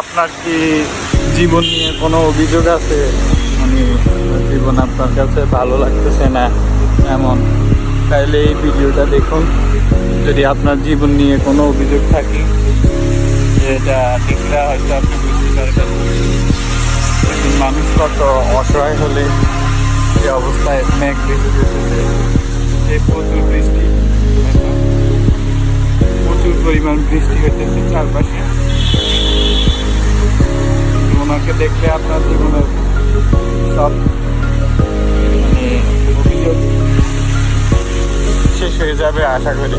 আপনার কি জীবন নিয়ে কোনো অভিযোগ আছে? মানে জীবন আপনার কাছে ভালো লাগতেছে না এমন? তাইলে এই ভিডিওটা দেখুন। যদি আপনার জীবন নিয়ে কোনো অভিযোগ থাকে এটা দেখলে হয়তো আপনি বুঝতে পারবেন। মানুষ কত অসহায় হলে যে অবস্থায় মেঘ বৃষ্টি হতেছে এই প্রচুর বৃষ্টি প্রচুর পরিমাণ বৃষ্টি হতেছে চারপাশে। দেখলে আপনার জীবনের সব মানে শেষ হয়ে যাবে আশা করি।